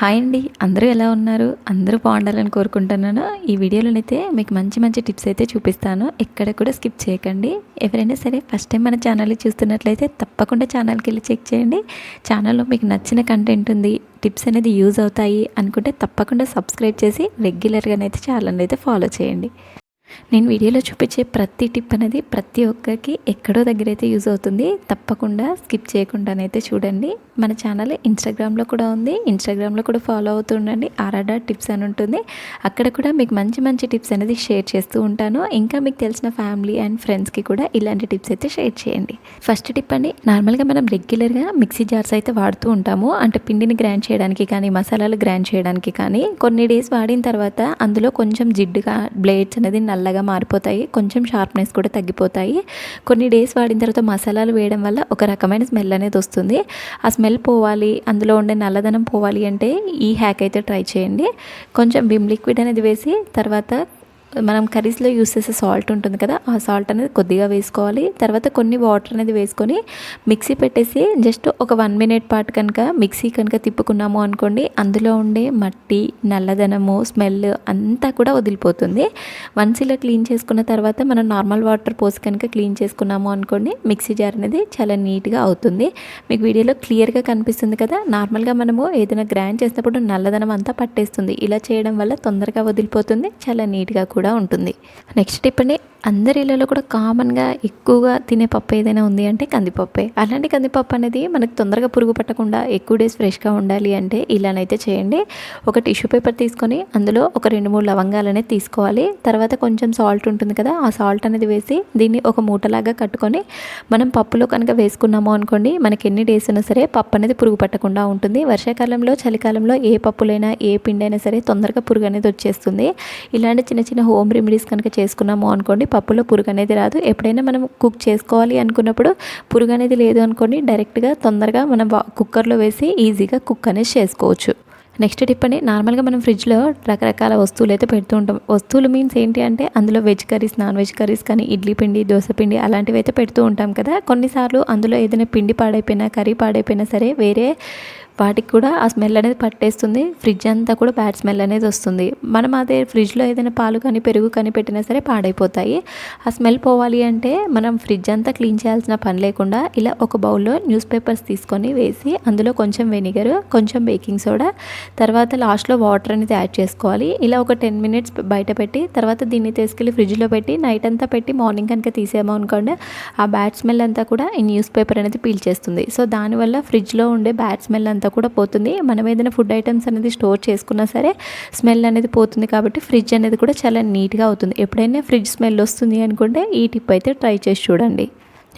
Hi అండి. అందరూ ఎలా ఉన్నారు? అందరూ బాగుండాలని కోరుకుంటున్నాను. ఈ వీడియోలోనైతే మీకు మంచి మంచి టిప్స్ అయితే చూపిస్తాను. ఎక్కడ కూడా స్కిప్ చేయకండి. ఎవరైనా సరే ఫస్ట్ టైం మన ఛానల్ చూస్తున్నట్లయితే తప్పకుండా ఛానల్కి వెళ్ళి చెక్ చేయండి. ఛానల్లో మీకు నచ్చిన కంటెంట్ ఉంది టిప్స్ అనేది యూజ్ అవుతాయి అనుకుంటే తప్పకుండా సబ్స్క్రైబ్ చేసి రెగ్యులర్గానైతే ఛానల్ అయితే ఫాలో చేయండి. నేను వీడియోలో చూపించే ప్రతి టిప్ అనేది ప్రతి ఒక్కరికి ఎక్కడో దగ్గర అయితే యూజ్ అవుతుంది. తప్పకుండా స్కిప్ చేయకుండానైతే చూడండి. మన ఛానల్ ఇన్స్టాగ్రామ్లో కూడా ఉంది. ఇన్స్టాగ్రామ్లో కూడా ఫాలో అవుతూ ఉండండి. ఆరాడా టిప్స్ అని ఉంటుంది. అక్కడ కూడా మీకు మంచి మంచి టిప్స్ అనేది షేర్ చేస్తూ ఉంటాను. ఇంకా మీకు తెలిసిన ఫ్యామిలీ అండ్ ఫ్రెండ్స్కి కూడా ఇలాంటి టిప్స్ అయితే షేర్ చేయండి. ఫస్ట్ టిప్ అండి నార్మల్గా మనం రెగ్యులర్గా మిక్సీ జార్స్ అయితే వాడుతూ ఉంటాము. అంటే పిండిని గ్రైండ్ చేయడానికి కానీ మసాలాలు గ్రైండ్ చేయడానికి కానీ కొన్ని డేస్ వాడిన తర్వాత అందులో కొంచెం జిడ్డుగా బ్లేడ్స్ అనేది నల్ల నల్లగా మారిపోతాయి కొంచెం షార్ప్నెస్ కూడా తగ్గిపోతాయి. కొన్ని డేస్ వాడిన తర్వాత మసాలాలు వేయడం వల్ల ఒక రకమైన స్మెల్ అనేది వస్తుంది. ఆ స్మెల్ పోవాలి అందులో ఉండే నల్లదనం పోవాలి అంటే ఈ హ్యాక్ అయితే ట్రై చేయండి. కొంచెం విమ్ లిక్విడ్ అనేది వేసి తర్వాత మనం కర్రీస్లో యూస్ చేసే సాల్ట్ ఉంటుంది కదా ఆ సాల్ట్ అనేది కొద్దిగా వేసుకోవాలి. తర్వాత కొన్ని వాటర్ అనేది వేసుకొని మిక్సీ పెట్టేసి జస్ట్ ఒక వన్ మినిట్ పాటు కనుక మిక్సీ కనుక తిప్పుకున్నాము అనుకోండి అందులో ఉండే మట్టి నల్లదనము స్మెల్ అంతా కూడా వదిలిపోతుంది. వన్స్ ఇలా క్లీన్ చేసుకున్న తర్వాత మనం నార్మల్ వాటర్ పోసి కనుక క్లీన్ చేసుకున్నాము అనుకోండి మిక్సీ జార్ అనేది చాలా నీట్గా అవుతుంది. మీకు వీడియోలో క్లియర్గా కనిపిస్తుంది కదా నార్మల్గా మనము ఏదైనా గ్రైండ్ చేసినప్పుడు నల్లదనం అంతా పట్టేస్తుంది. ఇలా చేయడం వల్ల తొందరగా వదిలిపోతుంది చాలా నీట్గా కూడా కూడా ఉంటుంది. నెక్స్ట్ టిప్ అండి అందరి ఇళ్ళలో కూడా కామన్గా ఎక్కువగా తినే పప్పు ఏదైనా ఉంది అంటే కందిపప్పే. అలాంటి కందిపప్పు అనేది మనకు తొందరగా పురుగు పట్టకుండా ఎక్కువ డేస్ ఫ్రెష్గా ఉండాలి అంటే ఇలానైతే చేయండి. ఒక టిష్యూ పేపర్ తీసుకొని అందులో ఒక రెండు మూడు లవంగాలు అనేది తీసుకోవాలి. తర్వాత కొంచెం సాల్ట్ ఉంటుంది కదా ఆ సాల్ట్ అనేది వేసి దీన్ని ఒక మూటలాగా కట్టుకొని మనం పప్పులో కనుక వేసుకున్నాము అనుకోండి మనకి ఎన్ని డేస్ అయినా సరే పప్పు అనేది పురుగు పట్టకుండా ఉంటుంది. వర్షాకాలంలో చలికాలంలో ఏ పప్పులైనా ఏ పిండి అయినా సరే తొందరగా పురుగు అనేది వచ్చేస్తుంది. ఇలాంటి చిన్న చిన్న హోమ్ రెమెడీస్ కనుక చేసుకున్నాము అనుకోండి పప్పులో పురుగు అనేది రాదు. ఎప్పుడైనా మనం కుక్ చేసుకోవాలి అనుకున్నప్పుడు పురుగు అనేది లేదు అనుకోండి డైరెక్ట్గా తొందరగా మనం కుక్కర్లో వేసి ఈజీగా కుక్ అనేది చేసుకోవచ్చు. నెక్స్ట్ టిప్ అండి నార్మల్గా మనం ఫ్రిడ్జ్లో రకరకాల వస్తువులు అయితే పెడుతూ ఉంటాం. వస్తువులు మీన్స్ ఏంటి అంటే అందులో veg curries non veg curries కానీ ఇడ్లీ పిండి దోశ పిండి అలాంటివి అయితే పెడుతూ ఉంటాం కదా. కొన్నిసార్లు అందులో ఏదైనా పిండి పాడైపోయినా కర్రీ పాడైపోయినా సరే వేరే వాటికి కూడా ఆ స్మెల్ అనేది పట్టేస్తుంది. ఫ్రిడ్జ్ అంతా కూడా బ్యాడ్ స్మెల్ అనేది వస్తుంది. మనం అదే ఫ్రిడ్జ్లో ఏదైనా పాలు కానీ పెరుగు కానీ పెట్టినా సరే పాడైపోతాయి. ఆ స్మెల్ పోవాలి అంటే మనం ఫ్రిడ్జ్ అంతా క్లీన్ చేయాల్సిన పని లేకుండా ఇలా ఒక బౌల్లో న్యూస్ పేపర్స్ తీసుకొని వేసి అందులో కొంచెం వెనిగర్ కొంచెం బేకింగ్ సోడా తర్వాత లాస్ట్లో వాటర్ అనేది యాడ్ చేసుకోవాలి. ఇలా ఒక టెన్ మినిట్స్ బయట పెట్టి తర్వాత దీన్ని తీసుకెళ్ళి ఫ్రిడ్జ్లో పెట్టి నైట్ అంతా పెట్టి మార్నింగ్ కనుక తీసేమో అనుకోండి ఆ బ్యాడ్ స్మెల్ అంతా కూడా ఈ న్యూస్ పేపర్ అనేది పీల్చేస్తుంది సో దానివల్ల ఫ్రిడ్జ్లో ఉండే బ్యాడ్ స్మెల్ అంతా కూడా పోతుంది. మనం ఏదైనా ఫుడ్ ఐటమ్స్ అనేది స్టోర్ చేసుకున్నా సరే స్మెల్ అనేది పోతుంది కాబట్టి ఫ్రిడ్జ్ అనేది కూడా చాలా నీట్గా అవుతుంది. ఎప్పుడైనా ఫ్రిడ్జ్ స్మెల్ వస్తుంది అనుకుంటే ఈ టిప్ అయితే ట్రై చేసి చూడండి.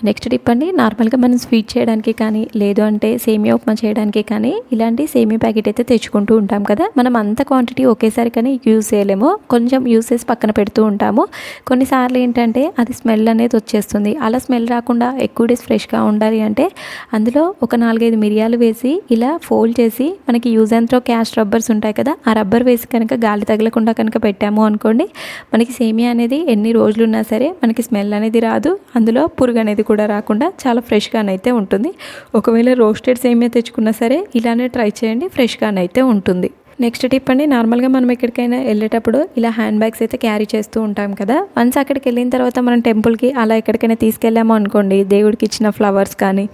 నెక్స్ట్ టిప్ అండి నార్మల్గా మనం స్వీట్ చేయడానికి కానీ లేదు అంటే సేమియా ఉప్మా చేయడానికి కానీ ఇలాంటి సేమియా ప్యాకెట్ అయితే తెచ్చుకుంటూ ఉంటాం కదా. మనం అంత క్వాంటిటీ ఒకేసారి కానీ యూజ్ చేయలేము. కొంచెం యూస్ చేసి పక్కన పెడుతూ ఉంటాము. కొన్నిసార్లు ఏంటంటే అది స్మెల్ అనేది వచ్చేస్తుంది. అలా స్మెల్ రాకుండా ఎక్కువ డేస్ ఫ్రెష్గా ఉండాలి అంటే అందులో ఒక నాలుగైదు మిరియాలు వేసి ఇలా ఫోల్డ్ చేసి మనకి use and throw cash rubbers ఉంటాయి కదా ఆ రబ్బర్ వేసి కనుక గాలి తగలకుండా కనుక పెట్టాము అనుకోండి మనకి సేమియా అనేది ఎన్ని రోజులు ఉన్నా సరే మనకి స్మెల్ అనేది రాదు. అందులో పురుగు అనేది కూడా రాకుండా చాలా ఫ్రెష్గానైతే ఉంటుంది. ఒకవేళ రోస్టెడ్ సేమియా తెచ్చుకున్నా సరే ఇలానే ట్రై చేయండి ఫ్రెష్గానైతే ఉంటుంది. నెక్స్ట్ టిప్ అండి నార్మల్గా మనం ఎక్కడికైనా వెళ్ళేటప్పుడు ఇలా హ్యాండ్ బ్యాగ్స్ అయితే క్యారీ చేస్తూ ఉంటాం కదా. వన్స్ అక్కడికి వెళ్ళిన తర్వాత మనం టెంపుల్కి అలా ఎక్కడికైనా తీసుకెళ్ళాము అనుకోండి దేవుడికి ఇచ్చిన ఫ్లవర్స్ కానీ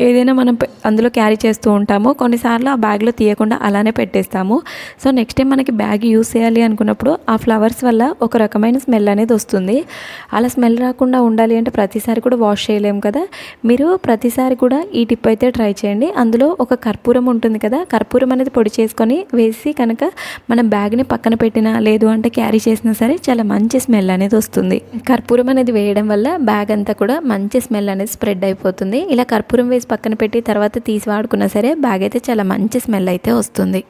ఏదైనా మనం అందులో క్యారీ చేస్తూ ఉంటాము కొన్నిసార్లు ఆ బ్యాగ్లో తీయకుండా అలానే పెట్టేస్తాము. సో నెక్స్ట్ టైం మనకి బ్యాగ్ యూస్ చేయాలి అనుకున్నప్పుడు ఆ ఫ్లవర్స్ వల్ల ఒక రకమైన స్మెల్ అనేది వస్తుంది. అలా స్మెల్ రాకుండా ఉండాలి అంటే ప్రతిసారి కూడా వాష్ చేయలేము కదా. మీరు ప్రతిసారి కూడా ఈ టిప్ అయితే ట్రై చేయండి. అందులో ఒక కర్పూరం ఉంటుంది కదా కర్పూరం అనేది పొడి చేసుకొని వేసి కనుక మనం బ్యాగ్ని పక్కన పెట్టినా లేదు అంటే క్యారీ చేసినా సరే చాలా మంచి స్మెల్ అనేది వస్తుంది. కర్పూరం అనేది వేయడం వల్ల బ్యాగ్ అంతా కూడా మంచి స్మెల్ అనేది స్ప్రెడ్ అయిపోతుంది. ఇలా కర్పూరం వేసి పక్కన పెట్టి తర్వాత తీసి వాడుకున్నా సరే బ్యాగ్ అయితే చాలా మంచి స్మెల్ అయితే వస్తుంది.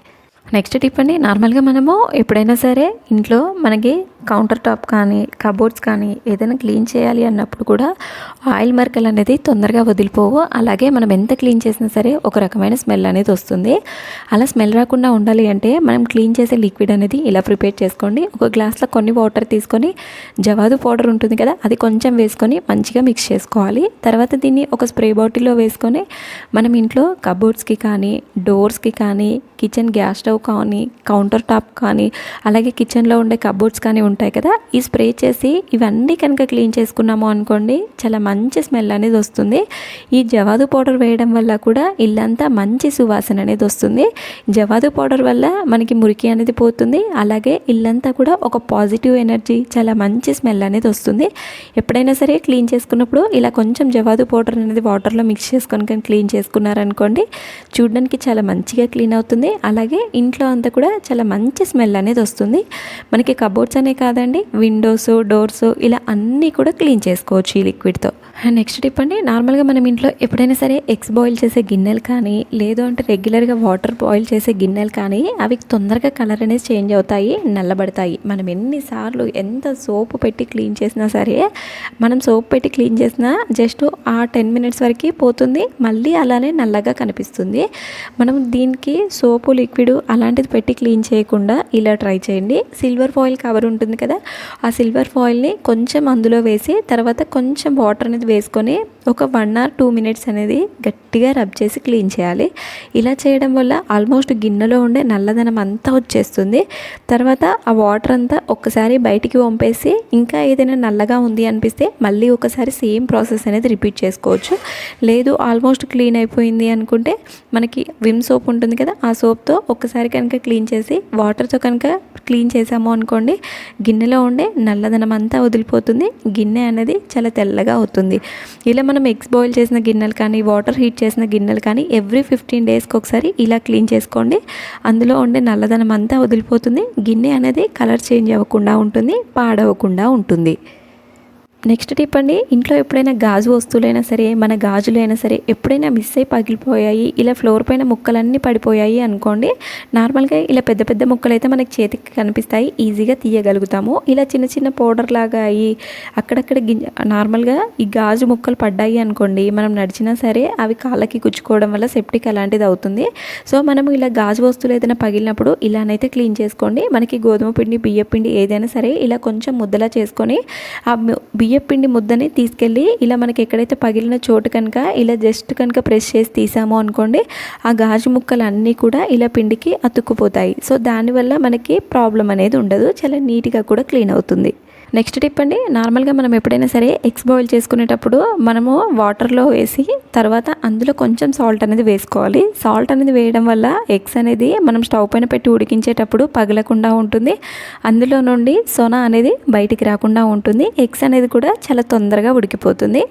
నెక్స్ట్ టిప్ అండి నార్మల్గా మనము ఎప్పుడైనా సరే ఇంట్లో మనకి కౌంటర్ టాప్ కానీ కబోర్డ్స్ కానీ ఏదైనా క్లీన్ చేయాలి అన్నప్పుడు కూడా ఆయిల్ మరకలు అనేది తొందరగా వదిలిపోవు. అలాగే మనం ఎంత క్లీన్ చేసినా సరే ఒక రకమైన స్మెల్ అనేది వస్తుంది. అలా స్మెల్ రాకుండా ఉండాలి అంటే మనం క్లీన్ చేసే లిక్విడ్ అనేది ఇలా ప్రిపేర్ చేసుకోండి. ఒక గ్లాస్లో కొన్ని వాటర్ తీసుకొని జవాదు పౌడర్ ఉంటుంది కదా అది కొంచెం వేసుకొని మంచిగా మిక్స్ చేసుకోవాలి. తర్వాత దీన్ని ఒక స్ప్రే బాటిల్లో వేసుకొని మనం ఇంట్లో కబోర్డ్స్కి కానీ డోర్స్కి కానీ కిచెన్ గ్యాస్ స్టవ్ కానీ కౌంటర్ టాప్ కానీ అలాగే కిచెన్లో ఉండే కబోర్డ్స్ కానీ ఉంటాయి కదా? ఈ స్ప్రే చేసి ఇవన్నీ కనుక క్లీన్ చేసుకున్నాము అనుకోండి చాలా మంచి స్మెల్ అనేది వస్తుంది. ఈ జవాదు పౌడర్ వేయడం వల్ల కూడా ఇల్లంతా మంచి సువాసన అనేది వస్తుంది. జవాదు పౌడర్ వల్ల మనకి మురికి అనేది పోతుంది. అలాగే ఇల్లంతా కూడా ఒక పాజిటివ్ ఎనర్జీ చాలా మంచి స్మెల్ అనేది వస్తుంది. ఎప్పుడైనా సరే క్లీన్ చేసుకున్నప్పుడు ఇలా కొంచెం జవాదు పౌడర్ అనేది వాటర్లో మిక్స్ చేసుకొని కానీ క్లీన్ చేసుకున్నారనుకోండి చూడడానికి చాలా మంచిగా క్లీన్ అవుతుంది. అలాగే ఇంట్లో అంతా కూడా చాలా మంచి స్మెల్ అనేది వస్తుంది. మనకి కబోర్డ్స్ అనే కాదండి. విండోస్ డోర్స్ ఇలా అన్నీ కూడా క్లీన్ చేసుకోవచ్చు ఈ లిక్విడ్తో నెక్స్ట్ టిప్ అండి నార్మల్గా మనం ఇంట్లో ఎప్పుడైనా సరే ఎగ్స్ బాయిల్ చేసే గిన్నెలు కానీ లేదు అంటే రెగ్యులర్గా వాటర్ బాయిల్ చేసే గిన్నెలు కానీ అవి తొందరగా కలర్ అనేది చేంజ్ అవుతాయి నల్లబడతాయి. మనం ఎన్నిసార్లు ఎంత సోపు పెట్టి క్లీన్ చేసినా సరే మనం సోప్ పెట్టి క్లీన్ చేసినా జస్ట్ ఆ టెన్ మినిట్స్ వరకు పోతుంది మళ్ళీ అలానే నల్లగా కనిపిస్తుంది. మనం దీనికి సోపు లిక్విడ్ అలాంటిది పెట్టి క్లీన్ చేయకుండా ఇలా ట్రై చేయండి. సిల్వర్ ఫాయిల్ కవర్ ఉంటుంది కదా ఆ సిల్వర్ ఫాయిల్ని కొంచెం అందులో వేసి తర్వాత కొంచెం వాటర్ అనేది వేసుకొని ఒక వన్ ఆర్ టూ మినిట్స్ అనేది గట్టిగా రబ్ చేసి క్లీన్ చేయాలి. ఇలా చేయడం వల్ల ఆల్మోస్ట్ గిన్నెలో ఉండే నల్లదనం అంతా వచ్చేస్తుంది. తర్వాత ఆ వాటర్ అంతా ఒక్కసారి బయటికి పంపేసి ఇంకా ఏదైనా నల్లగా ఉంది అనిపిస్తే మళ్ళీ ఒకసారి సేమ్ ప్రాసెస్ అనేది రిపీట్ చేసుకోవచ్చు. లేదు ఆల్మోస్ట్ క్లీన్ అయిపోయింది అనుకుంటే మనకి విమ్ సోప్ ఉంటుంది కదా ఆ సోప్తో ఒక్కసారి కనుక క్లీన్ చేసి వాటర్తో కనుక క్లీన్ చేసాము అనుకోండి గిన్నెలో ఉండే నల్లదనం అంతా వదిలిపోతుంది. గిన్నె అనేది చాలా తెల్లగా అవుతుంది. ఇలా మనం ఎగ్స్ బాయిల్ చేసిన గిన్నెలు కానీ వాటర్ హీట్ చేసిన గిన్నెలు కానీ ఎవ్రీ ఫిఫ్టీన్ డేస్కి ఒకసారి ఇలా క్లీన్ చేసుకోండి. అందులో ఉండే నల్లదనం అంతా వదిలిపోతుంది. గిన్నె అనేది కలర్ చేంజ్ అవ్వకుండా ఉంటుంది పాడవకుండా ఉంటుంది. నెక్స్ట్ టిప్ అండి ఇంట్లో ఎప్పుడైనా గాజు వస్తువులైనా సరే మన గాజులైనా సరే ఎప్పుడైనా మిస్ అయి పగిలిపోయాయి ఇలా ఫ్లోర్ పైన ముక్కలన్నీ పడిపోయాయి అనుకోండి నార్మల్గా ఇలా పెద్ద పెద్ద ముక్కలు అయితే మనకి చేతికి కనిపిస్తాయి ఈజీగా తీయగలుగుతాము. ఇలా చిన్న చిన్న పౌడర్ లాగా అయ్యి అక్కడక్కడ గింజ నార్మల్గా ఈ గాజు ముక్కలు పడ్డాయి అనుకోండి మనం నడిచినా సరే అవి కాళ్ళకి గుచ్చుకోవడం వల్ల సెప్టిక్ అలాంటిది అవుతుంది. సో మనము ఇలా గాజు వస్తువులు ఏదైనా పగిలినప్పుడు ఇలానైతే క్లీన్ చేసుకోండి. మనకి గోధుమ పిండి బియ్య పిండి ఏదైనా సరే ఇలా కొంచెం ముద్దలా చేసుకొని ఆ బియ్య బియ్యపిండి ముద్దని తీసుకెళ్ళి ఇలా మనకి ఎక్కడైతే పగిలిన చోటు కనుక ఇలా జస్ట్ కనుక ప్రెస్ చేసి తీసామో అనుకోండి ఆ గాజు ముక్కలు అన్నీ కూడా ఇలా పిండికి అతుక్కుపోతాయి. సో దానివల్ల మనకి ప్రాబ్లం అనేది ఉండదు. చాలా నీట్గా కూడా క్లీన్ అవుతుంది. నెక్స్ట్ టిప్ అండి నార్మల్గా మనం ఎప్పుడైనా సరే ఎగ్స్ బాయిల్ చేసుకునేటప్పుడు మనము వాటర్లో వేసి తర్వాత అందులో కొంచెం సాల్ట్ అనేది వేసుకోవాలి. సాల్ట్ అనేది వేయడం వల్ల ఎగ్స్ అనేది మనం స్టవ్ పైన పెట్టి ఉడికించేటప్పుడు పగలకుండా ఉంటుంది. అందులో నుండి సొన అనేది బయటికి రాకుండా ఉంటుంది. ఎగ్స్ అనేది కూడా చాలా తొందరగా ఉడికిపోతుంది.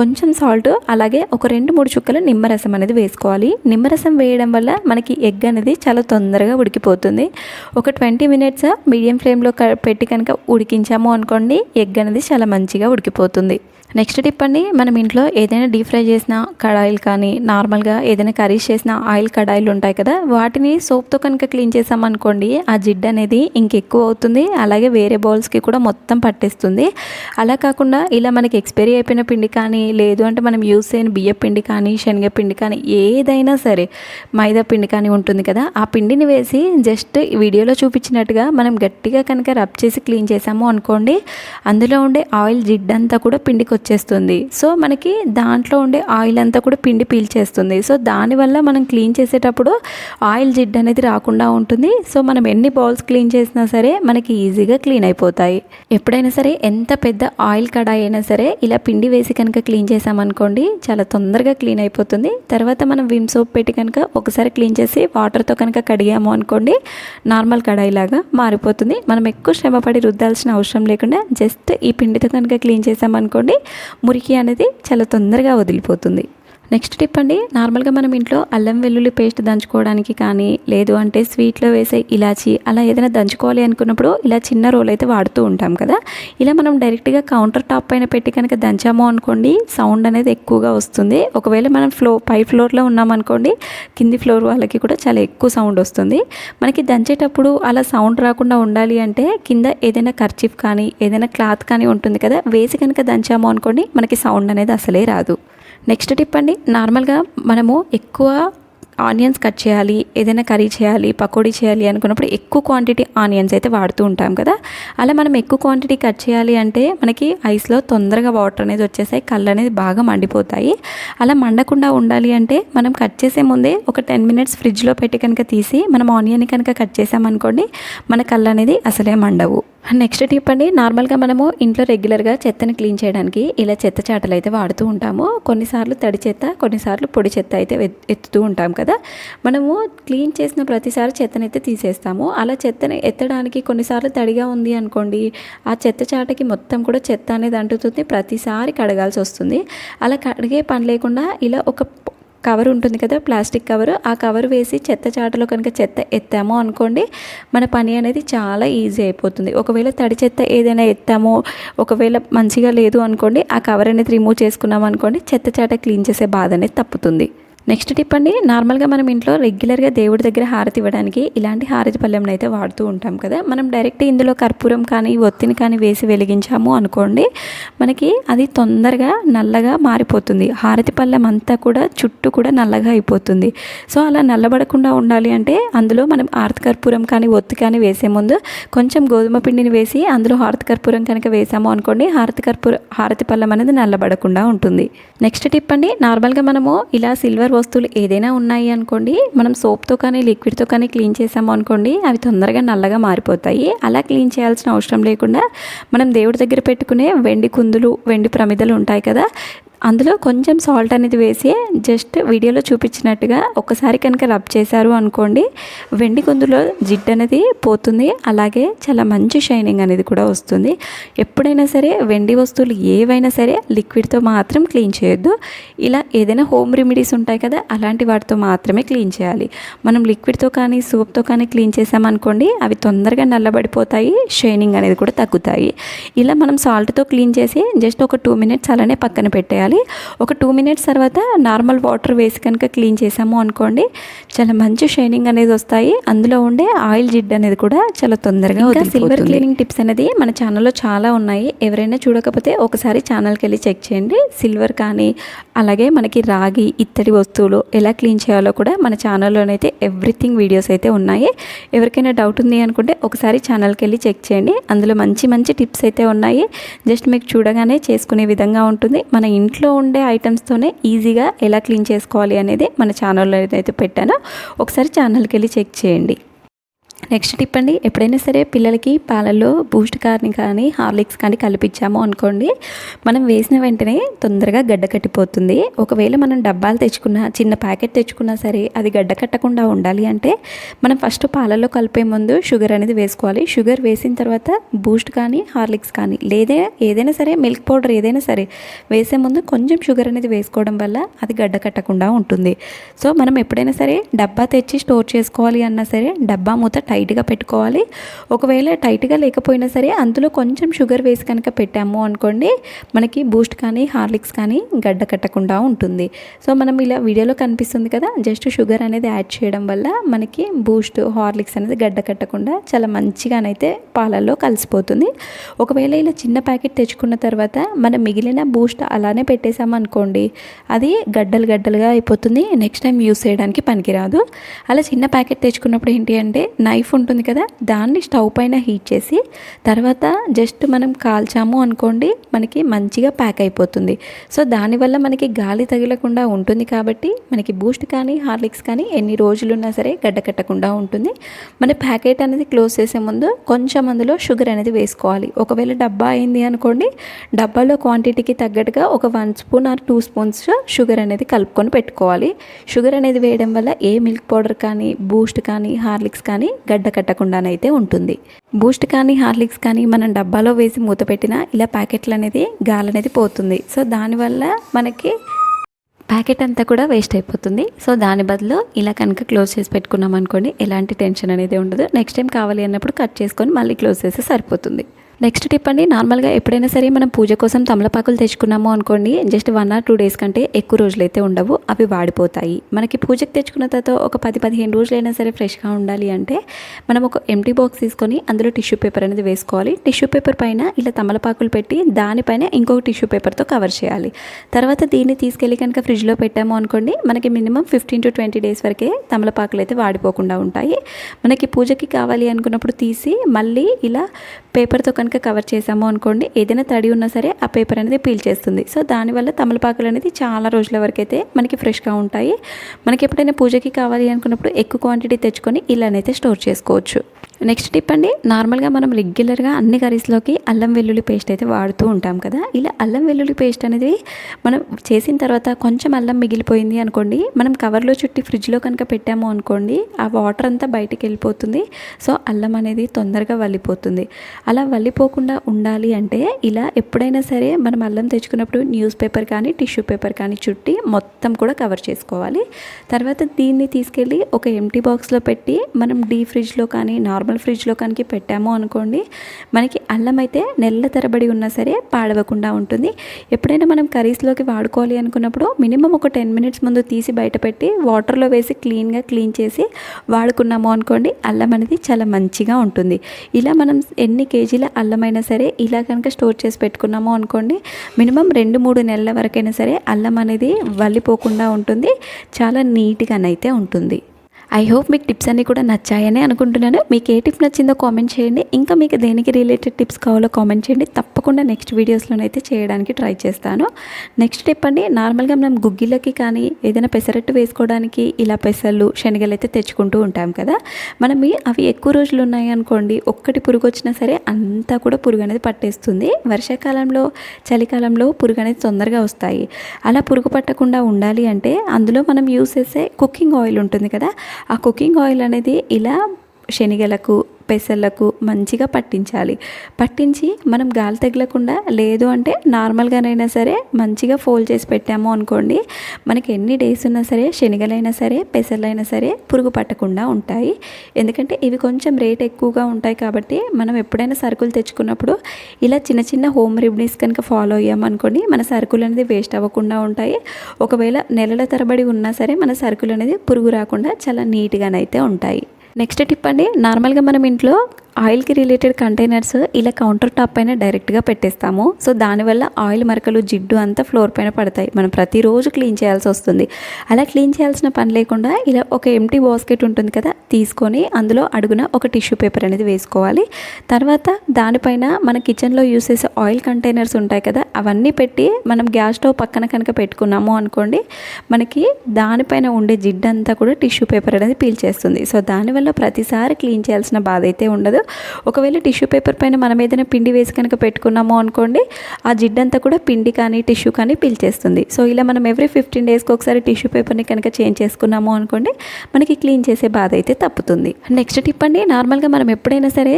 కొంచెం సాల్ట్ అలాగే ఒక రెండు మూడు చుక్కలు నిమ్మరసం అనేది వేసుకోవాలి. నిమ్మరసం వేయడం వల్ల మనకి ఎగ్ అనేది చాలా తొందరగా ఉడికిపోతుంది. ఒక ట్వంటీ మినిట్స్ మీడియం ఫ్లేమ్లో పెట్టి కనుక ఉడికించాము అనుకో అనుకోండి ఎగ్ అనేది చాలా మంచిగా ఉడికిపోతుంది. నెక్స్ట్ టిప్ అండి మనం ఇంట్లో ఏదైనా డీప్ ఫ్రై చేసిన కడాయిలు కానీ నార్మల్గా ఏదైనా కర్రీస్ చేసిన ఆయిల్ కడాయిలు ఉంటాయి కదా వాటిని సోప్తో కనుక క్లీన్ చేసామనుకోండి ఆ జిడ్డు అనేది ఇంకెక్కువ అవుతుంది అలాగే వేరే బౌల్స్కి కూడా మొత్తం పట్టేస్తుంది. అలా కాకుండా ఇలా మనకి ఎక్స్పైరీ అయిపోయిన పిండి కానీ లేదు అంటే మనం యూస్ చేయని బియ్య పిండి కానీ శనగ పిండి కానీ ఏదైనా సరే మైదా పిండి కానీ ఉంటుంది కదా ఆ పిండిని వేసి జస్ట్ వీడియోలో చూపించినట్టుగా మనం గట్టిగా కనుక రబ్ చేసి క్లీన్ చేసాము అనుకోండి అందులో ఉండే ఆయిల్ జిడ్డంతా కూడా పిండికి వచ్చేస్తుంది. సో మనకి దాంట్లో ఉండే ఆయిల్ అంతా కూడా పిండి పీల్చేస్తుంది. సో దానివల్ల మనం క్లీన్ చేసేటప్పుడు ఆయిల్ జిడ్ అనేది రాకుండా ఉంటుంది. సో మనం ఎన్ని బౌల్స్ క్లీన్ చేసినా సరే మనకి ఈజీగా క్లీన్ అయిపోతాయి. ఎప్పుడైనా సరే ఎంత పెద్ద ఆయిల్ కడాయి అయినా సరే ఇలా పిండి వేసి కనుక క్లీన్ చేసామనుకోండి చాలా తొందరగా క్లీన్ అయిపోతుంది. తర్వాత మనం విమ్ సోప్ పెట్టి కనుక ఒకసారి క్లీన్ చేసి వాటర్తో కనుక కడిగాము అనుకోండి నార్మల్ కడాయిలాగా మారిపోతుంది. మనం ఎక్కువ శ్రమపడి రుద్దాల్సిన అవసరం లేకుండా జస్ట్ ఈ పిండితో కనుక క్లీన్ చేసామనుకోండి మురికి అనేది చాలా తొందరగా వదిలిపోతుంది. నెక్స్ట్ టిప్ అండి నార్మల్గా మనం ఇంట్లో అల్లం వెల్లుల్లి పేస్ట్ దంచుకోవడానికి కానీ లేదు అంటే స్వీట్లో వేసే ఇలాచి అలా ఏదైనా దంచుకోవాలి అనుకున్నప్పుడు ఇలా చిన్న రోల్ అయితే వాడుతూ ఉంటాం కదా. ఇలా మనం డైరెక్ట్గా కౌంటర్ టాప్ పైన పెట్టి కనుక దంచాము అనుకోండి సౌండ్ అనేది ఎక్కువగా వస్తుంది. ఒకవేళ మనం ఫ్లో పై ఫ్లోర్లో ఉన్నామనుకోండి కింది ఫ్లోర్ వాళ్ళకి కూడా చాలా ఎక్కువ సౌండ్ వస్తుంది. మనకి దంచేటప్పుడు అలా సౌండ్ రాకుండా ఉండాలి అంటే కింద ఏదైనా కర్చీఫ్ కానీ ఏదైనా క్లాత్ కానీ ఉంటుంది కదా వేసి కనుక దంచాము అనుకోండి మనకి సౌండ్ అనేది అసలే రాదు. నెక్స్ట్ టిప్ అండి నార్మల్గా మనము ఎక్కువ ఆనియన్స్ కట్ చేయాలి ఏదైనా కర్రీ చేయాలి పకోడీ చేయాలి అనుకున్నప్పుడు ఎక్కువ క్వాంటిటీ ఆనియన్స్ అయితే వాడుతూ ఉంటాం కదా. అలా మనం ఎక్కువ క్వాంటిటీ కట్ చేయాలి అంటే మనకి ఐస్లో తొందరగా వాటర్ అనేది వచ్చేసాయి కళ్ళు అనేది బాగా మండిపోతాయి. అలా మండకుండా ఉండాలి అంటే మనం కట్ చేసే ముందే ఒక టెన్ మినిట్స్ ఫ్రిడ్జ్లో పెట్టి కనుక తీసి మనం ఆనియన్ కనుక కట్ చేసామనుకోండి మన కళ్ళు అనేది అసలే మండవు. నెక్స్ట్ టిప్ అండి నార్మల్గా మనము ఇంట్లో రెగ్యులర్గా చెత్తని క్లీన్ చేయడానికి ఇలా చెత్త చాటలు అయితే వాడుతూ ఉంటాము. కొన్నిసార్లు తడి చెత్త కొన్నిసార్లు పొడి చెత్త అయితే ఎత్తుతూ ఉంటాం కదా. మనము క్లీన్ చేసిన ప్రతిసారి చెత్తని అయితే తీసేస్తాము. అలా చెత్తని ఎత్తడానికి కొన్నిసార్లు తడిగా ఉంది అనుకోండి ఆ చెత్త చాటకి మొత్తం కూడా చెత్త అనేది అంటుతుంది ప్రతిసారి కడగాల్సి వస్తుంది. అలా కడిగే పని లేకుండా ఇలా ఒక కవర్ ఉంటుంది కదా ప్లాస్టిక్ కవర్. ఆ కవర్ వేసి చెత్త చాటలో కనుక చెత్త ఎత్తామో అనుకోండి మన పని అనేది చాలా ఈజీ అయిపోతుంది. ఒకవేళ తడి చెత్త ఏదైనా ఎత్తామో ఒకవేళ మంచిగా లేదు అనుకోండి ఆ కవర్ అనేది రిమూవ్ చేసుకున్నాం అనుకోండి చెత్త చాట క్లీన్ చేసే బాధ అనేది తప్పుతుంది. నెక్స్ట్ టిప్ అండి నార్మల్గా మనం ఇంట్లో రెగ్యులర్గా దేవుడి దగ్గర హారతి ఇవ్వడానికి ఇలాంటి హారతి పళ్ళెంని అయితే వాడుతూ ఉంటాం కదా. మనం డైరెక్ట్ ఇందులో కర్పూరం కానీ ఒత్తిని కానీ వేసి వెలిగించాము అనుకోండి మనకి అది తొందరగా నల్లగా మారిపోతుంది. హారతి పళ్ళెం అంతా కూడా చుట్టూ కూడా నల్లగా అయిపోతుంది. సో అలా నల్లబడకుండా ఉండాలి అంటే అందులో మనం హారతి కర్పూరం కానీ ఒత్తి కానీ వేసే ముందు కొంచెం గోధుమ పిండిని వేసి అందులో హారతి కర్పూరం కనుక వేసాము అనుకోండి హారతి కర్పూర హారతి పళ్ళెం అనేది నల్లబడకుండా ఉంటుంది. నెక్స్ట్ టిప్ అండి నార్మల్గా మనము ఇలా సిల్వర్ వస్తువులు ఏదైనా ఉన్నాయి అనుకోండి మనం సోప్తో కానీ లిక్విడ్తో కానీ క్లీన్ చేసాము అనుకోండి అవి తొందరగా నల్లగా మారిపోతాయి. అలా క్లీన్ చేయాల్సిన అవసరం లేకుండా మనం దేవుడి దగ్గర పెట్టుకునే వెండి కుందులు వెండి ప్రమిదలు ఉంటాయి కదా అందులో కొంచెం సాల్ట్ అనేది వేసి జస్ట్ వీడియోలో చూపించినట్టుగా ఒకసారి కనుక రబ్ చేశారు అనుకోండి వెండి కుందులో జిడ్డు అనేది పోతుంది అలాగే చాలా మంచి షైనింగ్ అనేది కూడా వస్తుంది. ఎప్పుడైనా సరే వెండి వస్తువులు ఏవైనా సరే లిక్విడ్తో మాత్రం క్లీన్ చేయొద్దు. ఇలా ఏదైనా హోమ్ రెమెడీస్ ఉంటాయి కదా అలాంటి వాటితో మాత్రమే క్లీన్ చేయాలి. మనం లిక్విడ్తో కానీ సోప్తో కానీ క్లీన్ చేసామనుకోండి అవి తొందరగా నల్లబడిపోతాయి షైనింగ్ అనేది కూడా తగ్గుతాయి. ఇలా మనం సాల్ట్తో క్లీన్ చేసి జస్ట్ ఒక టూ మినిట్స్ అలానే పక్కన పెట్టేయాలి. ఒక టూ మినిట్స్ తర్వాత నార్మల్ వాటర్ వేసి కనుక క్లీన్ చేసాము అనుకోండి చాలా మంచి షైనింగ్ అనేది వస్తాయి. అందులో ఉండే ఆయిల్ జిడ్ అనేది కూడా చాలా తొందరగా సిల్వర్ క్లీనింగ్ టిప్స్ అనేది మన ఛానల్లో చాలా ఉన్నాయి. ఎవరైనా చూడకపోతే ఒకసారి ఛానల్కి వెళ్ళి చెక్ చేయండి. సిల్వర్ కానీ అలాగే మనకి రాగి ఇత్తడి వస్తువులు ఎలా క్లీన్ చేయాలో కూడా మన ఛానల్లోనైతే ఎవ్రీథింగ్ వీడియోస్ అయితే ఉన్నాయి. ఎవరికైనా డౌట్ ఉంది అనుకుంటే ఒకసారి ఛానల్కి వెళ్ళి చెక్ చేయండి. అందులో మంచి మంచి టిప్స్ అయితే ఉన్నాయి. జస్ట్ మీకు చూడగానే చేసుకునే విధంగా ఉంటుంది. మన ఇంట్లో ఉండే ఐటమ్స్తోనే ఈజీగా ఎలా క్లీన్ చేసుకోవాలి అనేది మన ఛానల్లో అయితే పెట్టానో ఒకసారి ఛానల్కి వెళ్ళి చెక్ చేయండి. నెక్స్ట్ టిప్ అండి ఎప్పుడైనా సరే పిల్లలకి పాలల్లో బూస్ట్ కార్ని కానీ హార్లిక్స్ కానీ కలిపించాము అనుకోండి మనం వేసిన వెంటనే తొందరగా గడ్డ కట్టిపోతుంది. ఒకవేళ మనం డబ్బాలు తెచ్చుకున్న చిన్న ప్యాకెట్ తెచ్చుకున్నా సరే అది గడ్డ కట్టకుండా ఉండాలి అంటే మనం ఫస్ట్ పాలల్లో కలిపే ముందు షుగర్ అనేది వేసుకోవాలి. షుగర్ వేసిన తర్వాత బూస్ట్ కానీ హార్లిక్స్ కానీ లేదా ఏదైనా సరే మిల్క్ పౌడర్ ఏదైనా సరే వేసే ముందు కొంచెం షుగర్ అనేది వేసుకోవడం వల్ల అది గడ్డ కట్టకుండా ఉంటుంది. సో మనం ఎప్పుడైనా సరే డబ్బా తెచ్చి స్టోర్ చేసుకోవాలి అన్నా సరే డబ్బా మూత టైట్గా పెట్టుకోవాలి. ఒకవేళ టైట్గా లేకపోయినా సరే అందులో కొంచెం షుగర్ వేసి కనుక పెట్టాము అనుకోండి మనకి బూస్ట్ కానీ హార్లిక్స్ కానీ గడ్డ కట్టకుండా ఉంటుంది. సో మనం ఇలా వీడియోలో కనిపిస్తుంది కదా జస్ట్ షుగర్ అనేది యాడ్ చేయడం వల్ల మనకి బూస్ట్ హార్లిక్స్ అనేది గడ్డ కట్టకుండా చాలా మంచిగానైతే పాలల్లో కలిసిపోతుంది. ఒకవేళ ఇలా చిన్న ప్యాకెట్ తెచ్చుకున్న తర్వాత మనం మిగిలిన బూస్ట్ అలానే పెట్టేశామనుకోండి అది గడ్డలు గడ్డలుగా అయిపోతుంది. నెక్స్ట్ టైం యూస్ చేయడానికి పనికిరాదు. అలా చిన్న ప్యాకెట్ తెచ్చుకున్నప్పుడు ఏంటి అంటే నైఫ్ ఉంటుంది కదా దాన్ని స్టవ్ పైన హీట్ చేసి తర్వాత జస్ట్ మనం కాల్చాము అనుకోండి మనకి మంచిగా ప్యాక్ అయిపోతుంది. సో దానివల్ల మనకి గాలి తగిలకుండా ఉంటుంది కాబట్టి మనకి బూస్ట్ కానీ హార్లిక్స్ కానీ ఎన్ని రోజులున్నా సరే గడ్డ కట్టకుండా ఉంటుంది. మన ప్యాకెట్ అనేది క్లోజ్ చేసే ముందు కొంచెం అందులో షుగర్ అనేది వేసుకోవాలి. ఒకవేళ డబ్బా అయింది అనుకోండి డబ్బాలో క్వాంటిటీకి తగ్గట్టుగా ఒక one spoon or two spoons sugar అనేది కలుపుకొని పెట్టుకోవాలి. షుగర్ అనేది వేయడం వల్ల ఏ మిల్క్ పౌడర్ కానీ బూస్ట్ కానీ హార్లిక్స్ కానీ గడ్డ కట్టకుండానైతే ఉంటుంది. బూస్ట్ కానీ హార్లిక్స్ కానీ మనం డబ్బాలో వేసి మూత పెట్టినా ఇలా ప్యాకెట్లు అనేది గాలి అనేది పోతుంది. సో దానివల్ల మనకి ప్యాకెట్ అంతా కూడా వేస్ట్ అయిపోతుంది. సో దాని బదులు ఇలా కనుక క్లోజ్ చేసి పెట్టుకున్నాం అనుకోండి ఎలాంటి టెన్షన్ అనేది ఉండదు. నెక్స్ట్ టైం కావాలి అన్నప్పుడు కట్ చేసుకొని మళ్ళీ క్లోజ్ చేస్తే సరిపోతుంది. నెక్స్ట్ టిప్ అండి నార్మల్గా ఎప్పుడైనా సరే మనం పూజ కోసం తమలపాకులు తెచ్చుకున్నాము అనుకోండి just one or two days కంటే ఎక్కువ రోజులు అయితే ఉండవు అవి వాడిపోతాయి. మనకి పూజకు తెచ్చుకున్న తర్వాత ఒక పది పదిహేను రోజులైనా సరే ఫ్రెష్గా ఉండాలి అంటే మనం ఒక ఎంటీ బాక్స్ తీసుకొని అందులో టిష్యూ పేపర్ అనేది వేసుకోవాలి. టిష్యూ పేపర్ పైన ఇలా తమలపాకులు పెట్టి దానిపైన ఇంకొక టిష్యూ పేపర్తో కవర్ చేయాలి. తర్వాత దీన్ని తీసుకెళ్ళి కనుక ఫ్రిడ్జ్లో పెట్టాము అనుకోండి మనకి minimum fifteen to twenty days వరకే తమలపాకులు అయితే వాడిపోకుండా ఉంటాయి. మనకి పూజకి కావాలి అనుకున్నప్పుడు తీసి మళ్ళీ ఇలా పేపర్తో కనుక కవర్ చేసాము అనుకోండి ఏదైనా తడి ఉన్నా సరే ఆ పేపర్ అనేది పీల్ చేస్తుంది. సో దానివల్ల తమలపాకులు అనేది చాలా రోజుల వరకు అయితే మనకి ఫ్రెష్గా ఉంటాయి. మనకి ఎప్పుడైనా పూజకి కావాలి అనుకున్నప్పుడు ఎక్కువ క్వాంటిటీ తెచ్చుకొని ఇలానైతే స్టోర్ చేసుకోవచ్చు. నెక్స్ట్ టిప్ అండి నార్మల్గా మనం రెగ్యులర్గా అన్ని కర్రీస్లోకి అల్లం వెల్లుల్లి పేస్ట్ అయితే వాడుతూ ఉంటాం కదా. ఇలా అల్లం వెల్లుల్లి పేస్ట్ అనేది మనం చేసిన తర్వాత కొంచెం అల్లం మిగిలిపోయింది అనుకోండి మనం కవర్లో చుట్టి ఫ్రిడ్జ్లో కనుక పెట్టాము అనుకోండి ఆ వాటర్ అంతా బయటికి వెళ్ళిపోతుంది. సో అల్లం అనేది తొందరగా వల్లిపోతుంది. అలా వల్లిపోకుండా ఉండాలి అంటే ఇలా ఎప్పుడైనా సరే మనం అల్లం తెచ్చుకున్నప్పుడు న్యూస్ పేపర్ కానీ టిష్యూ పేపర్ కానీ చుట్టి మొత్తం కూడా కవర్ చేసుకోవాలి. తర్వాత దీన్ని తీసుకెళ్ళి ఒక ఎంటీ బాక్స్లో పెట్టి మనం డీ ఫ్రిడ్జ్లో కానీ నార్మల్ ఫ్రిడ్జ్లో కనుక పెట్టాము అనుకోండి మనకి అల్లం అయితే నెలల తరబడి ఉన్నా సరే పాడవకుండా ఉంటుంది. ఎప్పుడైనా మనం కర్రీస్లోకి వాడుకోవాలి అనుకున్నప్పుడు మినిమం ఒక టెన్ మినిట్స్ ముందు తీసి బయట పెట్టి వాటర్లో వేసి క్లీన్గా క్లీన్ చేసి వాడుకున్నాము అనుకోండి అల్లం అనేది చాలా మంచిగా ఉంటుంది. ఇలా మనం ఎన్ని కేజీల అల్లం అయినా సరే ఇలా కనుక స్టోర్ చేసి పెట్టుకున్నాము అనుకోండి మినిమం రెండు మూడు నెలల వరకైనా సరే అల్లం అనేది వల్లిపోకుండా ఉంటుంది చాలా నీట్గానైతే ఉంటుంది. ఐ హోప్ మీకు టిప్స్ అన్నీ కూడా నచ్చాయని అనుకుంటున్నాను. మీకు ఏ టిప్ నచ్చిందో కామెంట్ చేయండి. ఇంకా మీకు దేనికి రిలేటెడ్ టిప్స్ కావాలో కామెంట్ చేయండి. తప్పకుండా నెక్స్ట్ వీడియోస్లోనైతే చేయడానికి ట్రై చేస్తాను. నెక్స్ట్ టిప్ అండి నార్మల్గా మనం గుగ్గిలకి కానీ ఏదైనా పెసరట్టు వేసుకోవడానికి ఇలా పెసర్లు శనగలు అయితే తెచ్చుకుంటూ ఉంటాం కదా. మనం అవి ఎక్కువ రోజులు ఉన్నాయి అనుకోండి ఒక్కటి పురుగు వచ్చినా సరే అంతా కూడా పురుగు అనేది పట్టేస్తుంది. వర్షాకాలంలో చలికాలంలో పురుగు అనేది తొందరగా వస్తాయి. అలా పురుగు పట్టకుండా ఉండాలి అంటే అందులో మనం యూస్ చేసే కుకింగ్ ఆయిల్ ఉంటుంది కదా ఆ కుకింగ్ ఆయిల్ అనేది ఇలా శనిగలకు పెసర్లకు మంచిగా పట్టించాలి. పట్టించి మనం గాలి తగలకుండా లేదు అంటే నార్మల్గానైనా సరే మంచిగా ఫోల్డ్ చేసి పెట్టాము అనుకోండి మనకి ఎన్ని డేస్ ఉన్నా సరే శనగలైనా సరే పెసర్లైనా సరే పురుగు పట్టకుండా ఉంటాయి. ఎందుకంటే ఇవి కొంచెం రేట్ ఎక్కువగా ఉంటాయి కాబట్టి మనం ఎప్పుడైనా సరుకులు తెచ్చుకున్నప్పుడు ఇలా చిన్న చిన్న హోమ్ రెమెడీస్ కనుక ఫాలో అయ్యామనుకోండి మన సరుకులు అనేది వేస్ట్ అవ్వకుండా ఉంటాయి. ఒకవేళ నెలల తరబడి ఉన్నా సరే మన సరుకులు అనేది పురుగు రాకుండా చాలా నీట్గానైతే ఉంటాయి. నెక్స్ట్ టిప్ అండి నార్మల్గా మనం ఇంట్లో ఆయిల్కి రిలేటెడ్ కంటైనర్స్ ఇలా కౌంటర్ టాప్ పైన డైరెక్ట్గా పెట్టేస్తాము. సో దానివల్ల ఆయిల్ మరకలు జిడ్డు అంతా ఫ్లోర్ పైన పడతాయి. మనం ప్రతిరోజు క్లీన్ చేయాల్సి వస్తుంది. అలా క్లీన్ చేయాల్సిన పని లేకుండా ఇలా ఒక ఎంటీ బాస్కెట్ ఉంటుంది కదా తీసుకొని అందులో అడుగున ఒక టిష్యూ పేపర్ అనేది వేసుకోవాలి. తర్వాత దానిపైన మన కిచెన్లో యూస్ చేసే ఆయిల్ కంటైనర్స్ ఉంటాయి కదా అవన్నీ పెట్టి మనం గ్యాస్ స్టవ్ పక్కన కనుక పెట్టుకున్నాము అనుకోండి మనకి దానిపైన ఉండే జిడ్డు అంతా కూడా టిష్యూ పేపర్ అనేది పీల్చేస్తుంది సో దానివల్ల ప్రతిసారి క్లీన్ చేయాల్సిన బాధ అయితే ఉండదు. ఒకవేళ టిష్యూ పేపర్ పైన మనం ఏదైనా పిండి వేసి కనుక పెట్టుకున్నాము అనుకోండి ఆ జిడ్డంతా కూడా పిండి కానీ టిష్యూ కానీ పీల్చేస్తుంది. సో ఇలా మనం ఎవ్రీ ఫిఫ్టీన్ డేస్కి ఒకసారి టిష్యూ పేపర్ని కనుక చేంజ్ చేసుకున్నాము అనుకోండి మనకి క్లీన్ చేసే బాధ అయితే తప్పుతుంది. నెక్స్ట్ టిప్ అండి నార్మల్గా మనం ఎప్పుడైనా సరే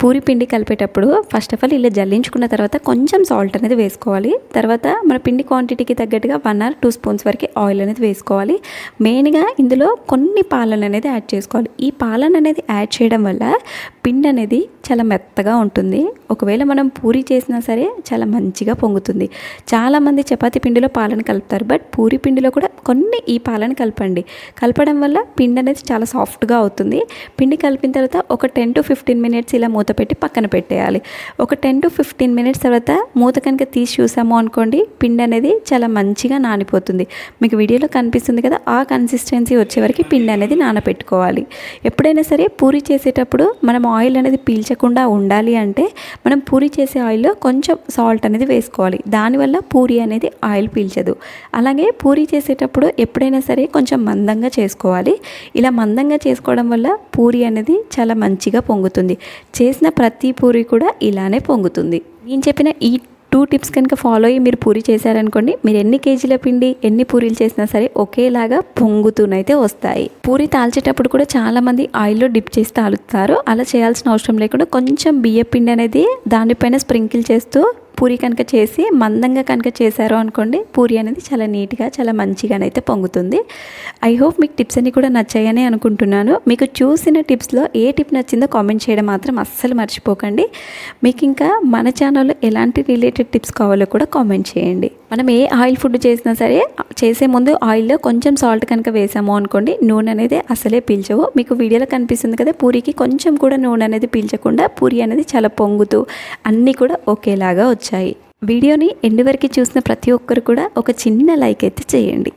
పూరి పిండి కలిపేటప్పుడు ఫస్ట్ ఆఫ్ ఆల్ ఇలా జల్లించుకున్న తర్వాత కొంచెం సాల్ట్ అనేది వేసుకోవాలి. తర్వాత మన పిండి క్వాంటిటీకి తగ్గట్టుగా వన్ ఆర్ టూ స్పూన్స్ వరకు ఆయిల్ అనేది వేసుకోవాలి. మెయిన్గా ఇందులో కొన్ని పాలన అనేది యాడ్ చేసుకోవాలి. ఈ పాలన అనేది యాడ్ చేయడం వల్ల పిండి అనేది చాలా మెత్తగా ఉంటుంది. ఒకవేళ మనం పూరి చేసినా సరే చాలా మంచిగా పొంగుతుంది. చాలామంది చపాతి పిండిలో పాలన కలుపుతారు. బట్ పూరి పిండిలో కూడా కొన్ని ఈ పాలన కలపండి. కలపడం వల్ల పిండి అనేది చాలా సాఫ్ట్గా అవుతుంది. పిండి కలిపిన తర్వాత ఒక టెన్ టు ఫిఫ్టీన్ మినిట్స్ ఇలా మూత పెట్టి పక్కన పెట్టేయాలి. ఒక టెన్ టు ఫిఫ్టీన్ మినిట్స్ తర్వాత మూత కనుక తీసి చూసాము అనుకోండి పిండి అనేది చాలా మంచిగా నానిపోతుంది. మీకు వీడియోలో కనిపిస్తుంది కదా ఆ కన్సిస్టెన్సీ వచ్చే వరకు పిండి అనేది నానబెట్టుకోవాలి ఎప్పుడైనా సరే పూరి చేసేటప్పుడు మనం ఆయిల్ అనేది పీల్చకుండా ఉండాలి అంటే మనం పూరి చేసే ఆయిల్లో కొంచెం సాల్ట్ అనేది వేసుకోవాలి. దానివల్ల పూరి అనేది ఆయిల్ పీల్చదు. అలాగే పూరి చేసేటప్పుడు ఎప్పుడైనా సరే కొంచెం మందంగా చేసుకోవాలి. ఇలా మందంగా చేసుకోవడం వల్ల పూరి అనేది చాలా మంచిగా పొంగుతుంది. చేసిన ప్రతి పూరి కూడా ఇలానే పొంగుతుంది. నేను చెప్పిన ఈ టూ టిప్స్ కనుక ఫాలో అయ్యి మీరు పూరి చేశారనుకోండి మీరు ఎన్ని కేజీల పిండి ఎన్ని పూరీలు చేసినా సరే ఒకేలాగా పొంగుతూనైతే వస్తాయి. పూరి తాల్చేటప్పుడు కూడా చాలామంది ఆయిల్లో డిప్ చేసి తాలుతారు. అలా చేయాల్సిన అవసరం లేకుండా కొంచెం బియ్య పిండి అనేది దానిపైన స్ప్రింకిల్ చేస్తూ పూరి కనుక చేసి మందంగా కనుక చేశారో అనుకోండి పూరి అనేది చాలా నీట్గా చాలా మంచిగానైతే పొంగుతుంది. ఐ హోప్ మీకు టిప్స్ అన్ని కూడా నచ్చాయని అనుకుంటున్నాను. మీకు చూసిన టిప్స్లో ఏ టిప్ నచ్చిందో కామెంట్ చేయడం మాత్రం అస్సలు మర్చిపోకండి. మీకు ఇంకా మన ఛానల్లో ఎలాంటి రిలేటెడ్ టిప్స్ కావాలో కూడా కామెంట్ చేయండి. మనం ఏ ఆయిల్ ఫుడ్ చేసినా సరే చేసే ముందు ఆయిల్లో కొంచెం సాల్ట్ కనుక వేసాము అనుకోండి నూనె అనేది అసలే పీల్చవు. మీకు వీడియోలో కనిపిస్తుంది కదా పూరికి కొంచెం కూడా నూనె అనేది పీల్చకుండా పూరి అనేది చాలా పొంగుతూ అన్నీ కూడా ఒకేలాగా వచ్చాయి వీడియోని ఎండు వరకు చూసిన ప్రతి ఒక్కరు కూడా ఒక చిన్న లైక్ అయితే చేయండి.